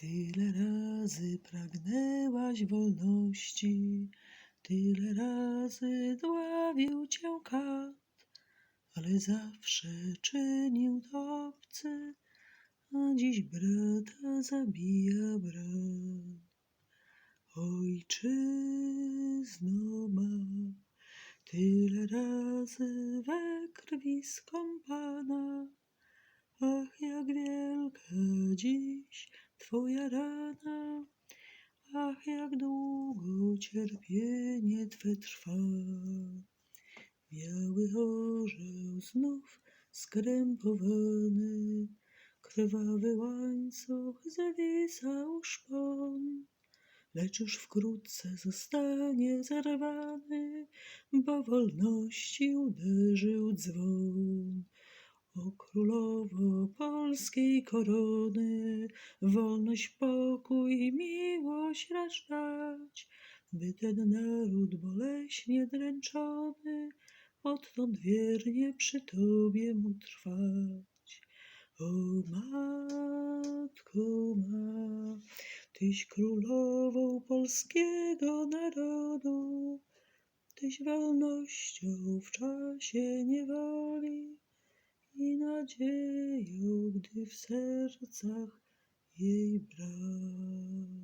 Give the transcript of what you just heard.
Tyle razy pragnęłaś wolności, tyle razy dławił cię kat, ale zawsze czynił to obcy, a dziś brata zabija brat. Ojczyzno ma, tyle razy we krwi skąpana, ach jak wielka dziś twoja rana, ach jak długo cierpienie twe trwa. Biały orzeł znów skrępowany, krwawy łańcuch zawisał szpon, lecz już wkrótce zostanie zerwany, bo wolności uderzył dzwon. O królowo polskiej korony, wolność, pokój, miłość racz dać, by ten naród boleśnie dręczony odtąd wiernie przy Tobie mógł trwać. O Matko ma, Tyś królową polskiego narodu, Tyś wolnością w czasie niewoli i nadzieją, gdy w sercach jej brak.